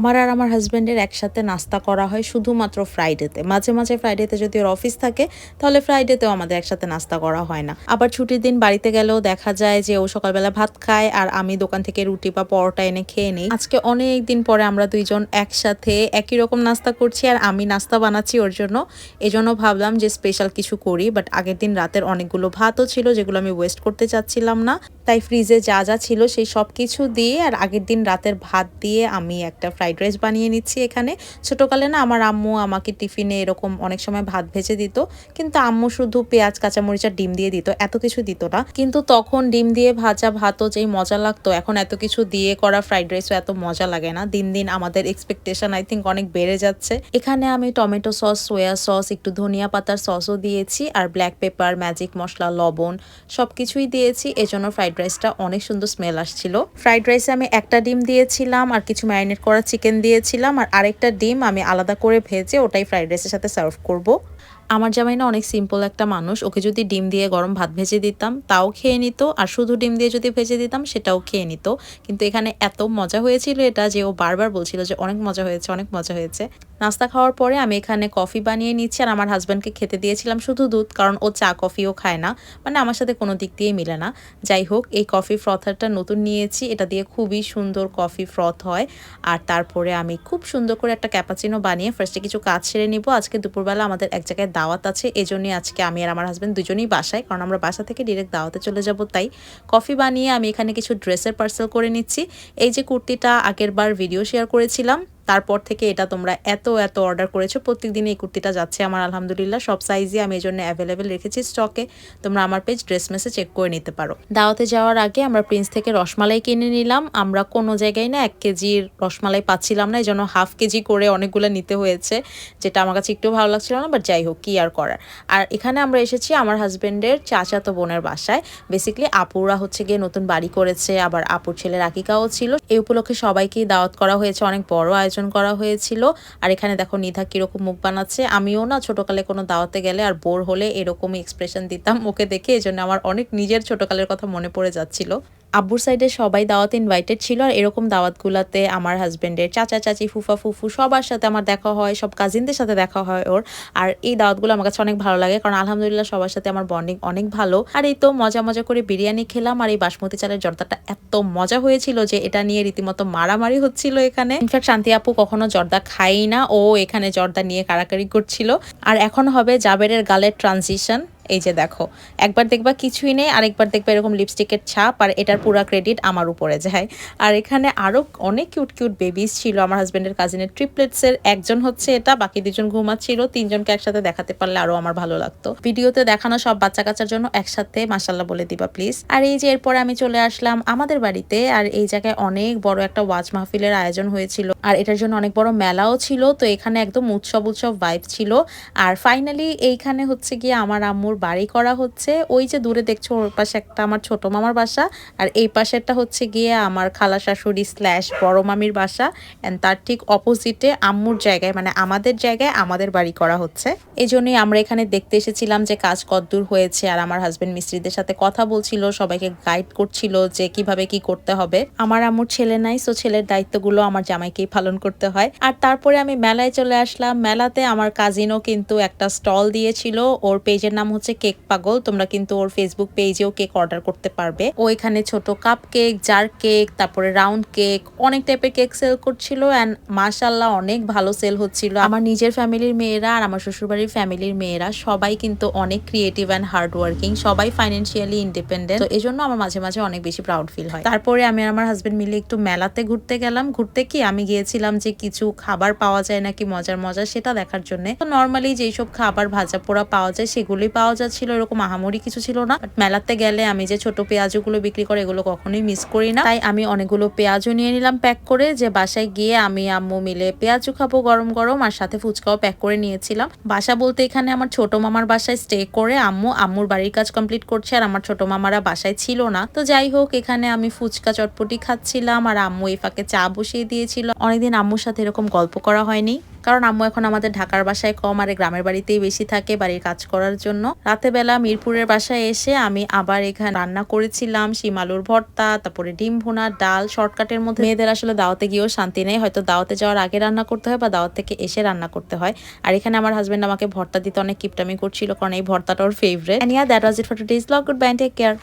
আমার আর আমার হাজব্যান্ডের একসাথে নাস্তা করা হয় শুধুমাত্র ফ্রাইডেতে মাঝে মাঝে ফ্রাইডেতে যদি ওর অফিস থাকে, তাহলে ফ্রাইডেতেও আমাদের একসাথে নাস্তা করা হয় না। আবার ছুটির দিন বাড়িতে গেলেও দেখা যায় যে ও সকালবেলা ভাত খায় আর আমি দোকান থেকে রুটি বা পরোটা এনে খেয়ে নিই। আজকে অনেক দিন পরে আমরা দুইজন একসাথে একই রকম নাস্তা করছি আর আমি নাস্তা বানাচ্ছি ওর জন্য। এজন্য ভাবলাম যে স্পেশাল কিছু করি বাট আগের দিন রাতের অনেকগুলো ভাতও ছিল যেগুলো আমি ওয়েস্ট করতে চাচ্ছিলাম না। তাই ফ্রিজে যা যা ছিল সেই সব কিছু দিয়ে আর আগের দিন রাতের ভাত দিয়ে আমি একটা ফ্রাইড রাইস বানিয়ে নিচ্ছি এখানে। ছোটোকালে না আমার আম্মু আমাকে টিফিনে এরকম অনেক সময় ভাত ভেজে দিত, কিন্তু আম্মু শুধু পেঁয়াজ, কাঁচামরিচ আর ডিম দিয়ে দিত, এত কিছু দিত না। কিন্তু তখন ডিম দিয়ে ভাজা ভাতও যেই মজা লাগতো, এখন এত কিছু দিয়ে করা ফ্রাইড রাইসও এত মজা লাগে না। দিন দিন আমাদের এক্সপেকটেশন আই থিঙ্ক অনেক বেড়ে যাচ্ছে। এখানে আমি টমেটো সস সোয়া সস একটু ধনিয়া পাতার সসও দিয়েছি, আর ব্ল্যাক পেপার ম্যাজিক মশলা, লবণ সব কিছুই দিয়েছি। এজন্য ফ্রাইড রাইসটা অনেক সুন্দর স্মেল আসছিল। ফ্রাইড রাইসে আমি একটা ডিম দিয়েছিলাম, আর কিছু ম্যারিনেট করা চিকেন দিয়েছিলাম, আর আরেকটা ডিম আমি আলাদা করে ভেজে ওটাই ফ্রাইড রাইসের সাথে সার্ভ করব। আমার জামাই না অনেক সিম্পল একটা মানুষ, ওকে যদি ডিম দিয়ে গরম ভাত ভেজে দিতাম, তাও খেয়ে নিত, আর শুধু ডিম দিয়ে যদি ভেজে দিতাম, সেটাও খেয়ে নিত। কিন্তু এখানে এত মজা হয়েছিল এটা যে ও বারবার বলছিল যে অনেক মজা হয়েছে, অনেক মজা হয়েছে। নাস্তা খাওয়ার পরে আমি এখানে কফি বানিয়ে নিচ্ছি আর আমার হাজব্যান্ডকে খেতে দিয়েছিলাম শুধু দুধ, কারণ ও চা কফিও খায় না। মানে আমার সাথে কোনো দিক দিয়েই মিলে না। যাই হোক, এই কফি ফ্রথারটা নতুন নিয়েছি। এটা দিয়ে খুবই সুন্দর কফি ফ্রথ হয়। আর তারপরে আমি খুব সুন্দর করে একটা ক্যাপাচিনো বানিয়ে ফার্স্টে কিছু কাজ সেরে নিব। আজকে দুপুরবেলা আমাদের এক জায়গায় দাওয়াত আছে। এজন্যই আজকে আমি আর আমার হাজব্যান্ড দুজনেই বাসায়, কারণ আমরা বাসা থেকে ডিরেক্ট দাওয়াতে চলে যাব তাই। কফি বানিয়ে আমি এখানে কিছু ড্রেসের পার্সেল করে নিচ্ছি। এই যে কুর্তিটা আগের বার ভিডিও শেয়ার করেছিলাম। তারপর থেকে এটা তোমরা এত এত অর্ডার করেছ। প্রত্যেক দিন এই কুর্তিটা যাচ্ছে আমার, আলহামদুলিল্লাহ। সব সাইজই আমি এই জন্য অ্যাভেলেবেল রেখেছি স্টকে তোমরা আমার পেজ ড্রেস মেসে চেক করে নিতে পারো। দাওয়াতে যাওয়ার আগে আমরা প্রিন্স থেকে রসমালাই কিনে নিলাম। আমরা কোনো জায়গায় না এক কেজির রসমালাই পাচ্ছিলাম না এই জন্য হাফ কেজি করে অনেকগুলো নিতে হয়েছে, যেটা আমার কাছে একটু ভালো লাগছিল না বাট যাই হোক, কি আর করার। আর এখানে আমরা এসেছি আমার হাজব্যান্ডের চাচাতো বোনের বাসায়। বেসিক্যালি আপুরা হচ্ছে গিয়ে নতুন বাড়ি করেছে, আবার আপুর ছেলের আকিকাও ছিল। এই উপলক্ষে সবাইকেই দাওয়াত করা হয়েছে। অনেক বড় আয়োজন করা হয়েছিল। আর এখানে দেখো নিধা কীরকম মুখ বানাচ্ছে। আমিও না ছোটকালে কোনো দাওয়াতে গেলে আর বোর হলে এরকমই এক্সপ্রেশন দিতাম ওকে দেখে। এই জন্য আমার অনেক নিজের ছোটকালের কথা মনে পড়ে যাচ্ছিল। আব্বুর সাইডে সবাই দাওয়াতে ইনভাইটেড ছিল আর এরকম দাওয়াতগুলোতে আমার হাজবেন্ডের চাচা, চাচি, ফুফা, ফুফু সবার সাথে আমার দেখা হয়, সব কাজিনদের সাথে দেখা হয় ওর। আর এই দাওয়াতগুলো আমার কাছে অনেক ভালো লাগে কারণ আলহামদুলিল্লাহ সবার সাথে আমার বন্ডিং অনেক ভালো। আর এই তো মজা মজা করে বিরিয়ানি খেলাম আর এই বাসমতি চালের জর্দাটা এত মজা হয়েছিল যে এটা নিয়ে রীতিমতো মারামারি হচ্ছিল এখানে। ইনফ্যাক্ট শান্তি আপু কখনো জর্দা খাই না। ও এখানে জর্দা নিয়ে কারাকারি করছিল। আর এখন হবে জাবেরের গালের ট্রানজিশন এই যে দেখো, একবার দেখবা কিছুই নেই, আরেকবার দেখবা এরকম লিপস্টিকের ছাপ, আর এটার পুরা ক্রেডিট আমার উপরে যায়। আর এখানে আরও অনেক কিউট কিউট বেবিস ছিল, আমার হাজব্যান্ডের কাজিনের ট্রিপলেটসের একজন হচ্ছে এটা, বাকি দুজন ঘুমাচ্ছিল, তিনজনকে একসাথে দেখাতে পারলে আরও আমার ভালো লাগতো। ভিডিওতে দেখানো সব বাচ্চা কাচ্চার জন্য একসাথে মাসাল্লাহ বলে দিবা প্লিজ আর এই যে এরপরে আমি চলে আসলাম আমাদের বাড়িতে, আর এই জায়গায় অনেক বড় একটা ওয়াজ মাহফিলের আয়োজন হয়েছিল, আর এটার জন্য অনেক বড় মেলাও ছিল, তো এখানে একদম উৎসব উৎসব ভাইব ছিল। আর ফাইনালি এইখানে হচ্ছে গিয়ে আমার আম্মুর বাড়ি করা হচ্ছে, ওই যে দূরে দেখছ ওর পাশে একটা আমার ছোট মামার বাসা, আর এই পাশেরটা হচ্ছে গিয়ে আমার খালা শাশুড়ি স্ল্যাশ বড় মামির বাসা অ্যান্ড তার ঠিক অপোজিটে আম্মুর জায়গায় মানে আমাদের জায়গায় আমাদের বাড়ি করা হচ্ছে। এই জন্যই আমরা এখানে দেখতে এসেছিলাম যে কাজ কতদূর হয়েছে, আর আমার হাজবেন্ড মিস্ত্রিদের সাথে কথা বলছিল, সবাইকে গাইড করছিল যে কীভাবে কি করতে হবে। আমার আম্মুর ছেলে নাই সো ছেলের দায়িত্বগুলো আমার জামাইকেই পালন করতে হয়। আর তারপরে আমি মেলায় চলে আসলাম। মেলাতে আমার কাজিনও কিন্তু একটা স্টল দিয়েছিল, ওর পেজের নাম হচ্ছে কেক পাগল, তোমরা কিন্তু ওর ফেসবুক পেজেও কেক অর্ডার করতে পারবে। ও এখানে ছোট কাপ কেক জার কেক তারপরে রাউন্ড কেক অনেক টাইপের কেক সেল করছিল অ্যান্ড মাশাল্লাহ অনেক ভালো সেল হচ্ছিল। আমার নিজের ফ্যামিলির মেয়েরা আর আমার শ্বশুরবাড়ির ফ্যামিলির মেয়েরা সবাই কিন্তু অনেক ক্রিয়েটিভ অ্যান্ড হার্ড ওয়ার্কিং সবাই ফাইন্যান্সিয়ালি ইন্ডিপেন্ডেন্ট এই জন্য আমার মাঝে মাঝে অনেক বেশি প্রাউড ফিল হয়। তারপরে আমি আমার হাজবেন্ড মিলে একটু মেলাতে ঘুরতে গেলাম। ঘুরতে কি আমি গিয়েছিলাম যে কিছু খাবার পাওয়া যায় নাকি মজার মজা সেটা দেখার জন্য। তো নর্মালি যেই সব খাবার ভাজা পোড়া পাওয়া যায় সেগুলোই পাওয়া যাচ্ছিল, এরকম আহামরি কিছু ছিল না। বাট মেলাতে গেলে আমি যে ছোট পেঁয়াজগুলো বিক্রি করে, এগুলো কখনোই মিস করি না। তাই আমি অনেকগুলো পেঁয়াজও নিয়ে নিলাম প্যাক করে। যে বাসায় গিয়ে আমি আম্মু মিলে পেঁয়াজও খাব গরম গরম, আর সাথে ফুচকাও প্যাক করে নিয়েছিলাম। বাসা বলতে এখানে আমার ছোট মামার বাসায় স্টে করে আম্মু। আম্মুর বাড়ির কাজ কমপ্লিট করছে, আর আমার ছোট মামারা বাসায় ছিল না। তো যাই হোক, এখানে আমি ফুচকা চটপটি খাচ্ছিলাম, আর আম্মু এই ফাঁকে চা বসিয়ে দিয়েছিল। অনেকদিন আম্মুর সাথে এরকম গল্প করা হয়নি। কারণ আম্মু এখন আমাদের ঢাকার বাসায় কম, আর গ্রামের বাড়িতেই বেশি থাকে বাড়ির কাজ করার জন্য। রাতে বেলা মিরপুরের বাসায় এসে আমি আবার এখানে রান্না করেছিলাম শিমালুর ভর্তা, তারপরে ডিম ভুনা, ডাল, শর্টকাটের মধ্যে। মেয়েদের আসলে দাওয়াতে গিয়েও শান্তি নেই, হয়তো দাওয়াতে যাওয়ার আগে রান্না করতে হয় বা দাওয়াত থেকে এসে রান্না করতে হয়। আর এখানে আমার হাজব্যান্ড আমাকে ভর্তা দিতে অনেক কিপটামি করছিল, কারণ এই ভর্তাটা ওর favourite and yeah that was it for today's blog good bye take care